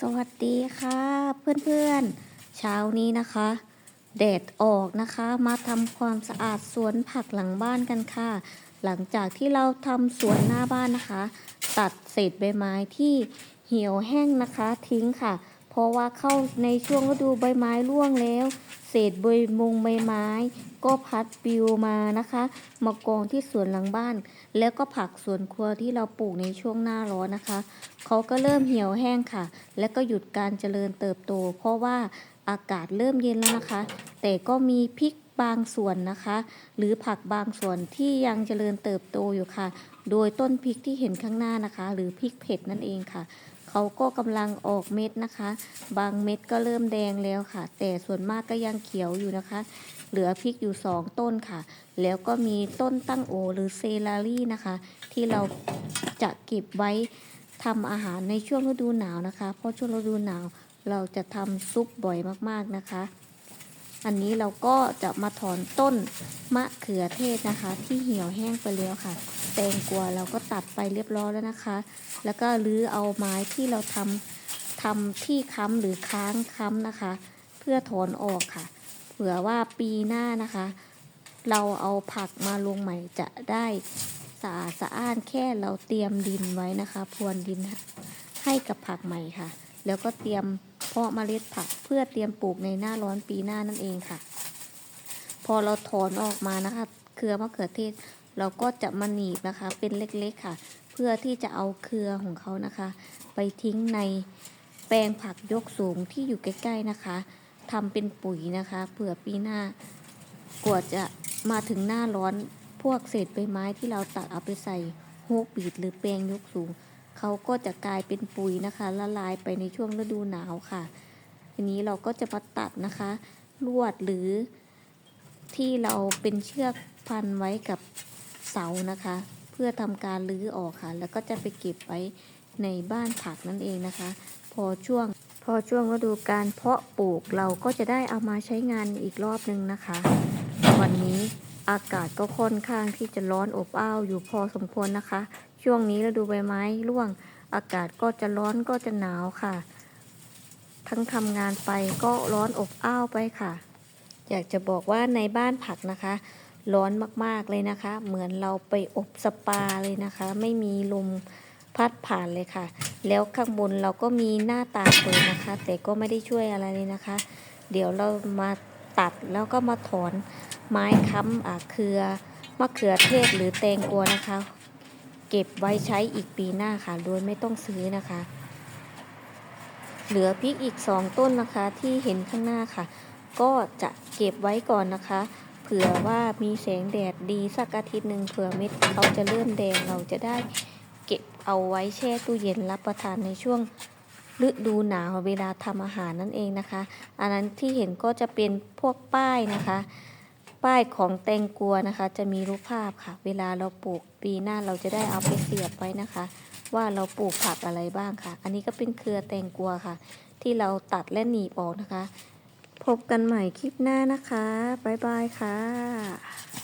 สวัสดีค่ะเพื่อนๆ เช้านี้นะคะแดดออกนะคะมาทำความสะอาดสวนผักหลังบ้านกันค่ะ หลังจากที่เราทำสวนหน้าบ้านนะคะ ตัดเศษใบไม้ที่เหี่ยวแห้งนะคะทิ้งค่ะ เพราะว่าเข้าในช่วงฤดูใบไม้ร่วงแล้ว เศษใบมงใบไม้ ก็พัดปลิวมานะคะ มากองที่สวนหลังบ้าน แล้วก็ผักสวนครัวที่เราปลูกในช่วงหน้าร้อนนะคะเขาก็เริ่มเหี่ยวแห้งค่ะ และก็หยุดการเจริญเติบโต เพราะว่าอากาศเริ่มเย็นแล้วนะคะ แต่ก็มีพริกบางส่วนนะคะ หรือผักบางส่วนที่ยังเจริญเติบโตอยู่ค่ะ โดยต้นพริกที่เห็นข้างหน้านะคะ หรือพริกเผ็ดนั่นเองค่ะ เขาก็กำลังออกเม็ดนะคะ บางเม็ดก็เริ่มแดงแล้วค่ะ แต่ส่วนมากก็ยังเขียวอยู่นะคะ เหลือพริกอยู่สองต้นค่ะ แล้วก็มีต้นตั้งโอหรือเซลารี่นะคะ ที่เราจะเก็บไว้ทำอาหารในช่วงฤดูหนาวนะคะ เพราะช่วงฤดูหนาวเราจะทำซุปบ่อยมากๆนะคะ อันนี้เราก็จะมาถอนต้นมะเขือเทศนะคะ ที่เหี่ยวแห้งไปแล้วค่ะ แตงกวาเราก็ตัดไปเรียบร้อยแล้วนะคะ แล้วก็รื้อเอาไม้ที่เราทำทำที่ค้ำหรือค้างค้ำนะคะ เพื่อถอนออกค่ะ เผื่อว่าปีหน้านะคะ เราเอาผักมาลงใหม่จะได้สะอาดสะอ้านแค่เราเตรียมดินไว้นะคะ พรวนดินให้กับผักใหม่ค่ะ แล้วก็เตรียม เพาะเมล็ดผักเพื่อเตรียมปลูกในหน้าร้อนปีหน้านั่นเองค่ะ พอเราถอนออกมานะคะ เครือมะเขือเทศ เราก็จะมาหนีบนะคะ เป็นเล็กๆค่ะ เพื่อที่จะเอาเครือของเขานะคะ ไปทิ้งในแปลงผักยกสูงที่อยู่ใกล้ๆนะคะทำเป็นปุ๋ยนะคะเผื่อปีหน้ากว่าจะมาถึงหน้าร้อนพวกเศษใบไม้ที่เราตัดเอาไปใส่โฮกบีดหรือแปลงยกสูง เขาก็จะกลายเป็นปุ๋ยนะคะละลายไปในช่วงฤดูหนาวค่ะ ทีนี้เราก็จะมาตัดนะคะ ลวดหรือที่เราเป็นเชือกพันไว้กับเสานะคะ เพื่อทำการรื้อออกค่ะ แล้วก็จะไปเก็บไว้ในบ้านผักนั่นเองนะคะ พอช่วงพอช่วงฤดูการเพาะปลูกเราก็จะได้เอามาใช้งานอีกรอบนึงนะคะ วันนี้ อากาศก็ค่อนข้างที่จะร้อนอบอ้าวอยู่พอสมควรนะคะ ช่วงนี้ฤดูใบไม้ร่วง อากาศก็จะร้อนก็จะหนาวค่ะ ทั้งทำงานไปก็ร้อนอบอ้าวไปค่ะ อยากจะบอกว่าในบ้านผักนะคะ ร้อนมากๆเลยนะคะ เหมือนเราไปอบสปาเลยนะคะ ไม่มีลมพัดผ่านเลยค่ะ แล้วข้างบนเราก็มีหน้าตางเปิดนะคะ แต่ก็ไม่ได้ช่วยอะไรเลยนะคะ เดี๋ยวเรามาตัดแล้วก็มาถอน ไม้ค้ำอ่าเครือมะเขือเทศหรือแตงกวานะคะ เก็บไว้ใช้อีกปีหน้าค่ะโดยไม่ต้องซื้อนะคะ เหลือพริกอีกสองต้นนะคะที่เห็นข้างหน้าค่ะ ก็จะเก็บไว้ก่อนนะคะ เผื่อว่ามีแสงแดดดีสักอาทิตย์หนึ่งเผื่อเม็ดเขาจะเริ่มแดงเราจะได้เก็บเอาไว้แช่ตู้เย็นรับประทานในช่วงฤดูหนาวเวลาทำอาหารนั่นเองนะคะ อันนั้นที่เห็นก็จะเป็นพวกป้ายนะคะ ป้ายของแตงกวานะคะ จะมีรูปภาพค่ะ เวลาเราปลูกปีหน้าเราจะได้เอาไปเสียบไว้นะคะ ว่าเราปลูกผักอะไรบ้างค่ะ อันนี้ก็เป็นเครือแตงกวาค่ะ ที่เราตัดและหนีบออกนะคะ พบกันใหม่คลิปหน้านะคะ บ๊ายบายค่ะ